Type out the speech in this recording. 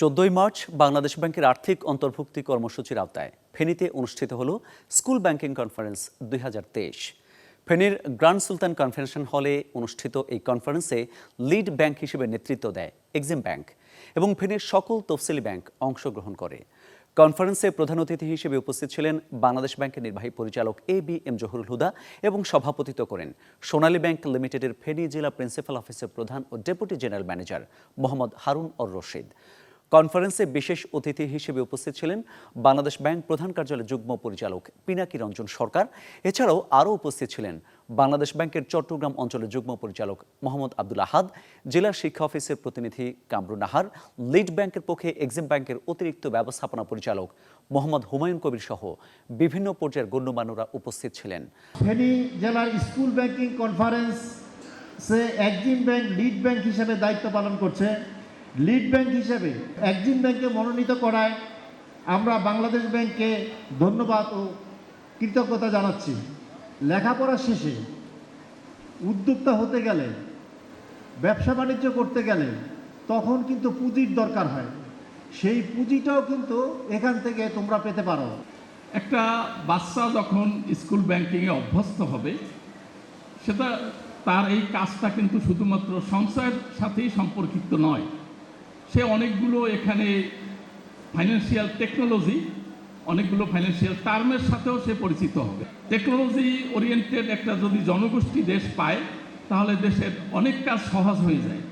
চোদ্দই মার্চ বাংলাদেশ ব্যাংকের আর্থিক অন্তর্ভুক্তি কর্মসূচির আওতায় ফেনীতে অনুষ্ঠিত হল স্কুল ব্যাংকিং কনফারেন্স দুই হাজার তেইশ। ফেনীর গ্র্যান্ড সুলতান কনভেনশন হলে অনুষ্ঠিত এই কনফারেন্সে লিড ব্যাংক হিসেবে নেতৃত্ব দেয় এক্সিম ব্যাংক এবং ফেনীর সকল তফসিলি ব্যাংক অংশগ্রহণ করে। কনফারেন্সে প্রধান অতিথি হিসেবে উপস্থিত ছিলেন বাংলাদেশ ব্যাংকের নির্বাহী পরিচালক A B M Zahurul Huda এবং সভাপতিত্ব করেন সোনালী ব্যাংক লিমিটেডের ফেনী জেলা প্রিন্সিপাল অফিসের প্রধান ও deputy general manager Mohammad Harun or Rashid. কনফারেন্সে বিশেষ অতিথি হিসেবে উপস্থিত ছিলেন বাংলাদেশ ব্যাংক প্রধান কার্যালয়ের যুগ্ম পরিচালক পিনাকি রঞ্জন সরকার। এছাড়াও আরও উপস্থিত ছিলেন বাংলাদেশ ব্যাংকের চট্টগ্রাম অঞ্চলের যুগ্ম পরিচালক মোহাম্মদ আব্দুল আহাদ, জেলা শিক্ষা অফিসের প্রতিনিধি কামরু নাহার, লিড ব্যাংকের পক্ষে এক্সিম ব্যাংকের অতিরিক্ত ব্যবস্থাপনা পরিচালক মোহাম্মদ হুমায়ুন কবির সহ বিভিন্ন পর্যায়ের গণ্যমান্যরা উপস্থিত ছিলেন। জেলার স্কুল ব্যাংকিং কনফারেন্সে একজিম ব্যাংক, লিড ব্যাংক হিসেবে দায়িত্ব পালন করছে লিড ব্যাংক হিসেবে একজিম ব্যাংকে মনোনীত করায় আমরা বাংলাদেশ ব্যাংককে ধন্যবাদ ও কৃতজ্ঞতা জানাচ্ছি। লেখাপড়া শেষে উদ্যোক্তা হতে গেলে, ব্যবসা বাণিজ্য করতে গেলে তখন কিন্তু পুঁজির দরকার হয়। সেই পুঁজিটাও কিন্তু এখান থেকে তোমরা পেতে পারো। একটা বাচ্চা যখন স্কুল ব্যাংকিংয়ে অভ্যস্ত হবে, সেটা তার এই কাজটা কিন্তু শুধুমাত্র সংশয়ের সাথেই সম্পর্কিত নয়। সে অনেকগুলো এখানে ফাইন্যান্সিয়াল টেকনোলজি অনেকগুলো ফাইন্যান্সিয়াল টার্মের সাথেও সে পরিচিত হবে। টেকনোলজি ওরিয়েন্টেড একটা যদি জনগোষ্ঠী দেশ পায়, তাহলে দেশের অনেক কাজ সহজ হয়ে যায়।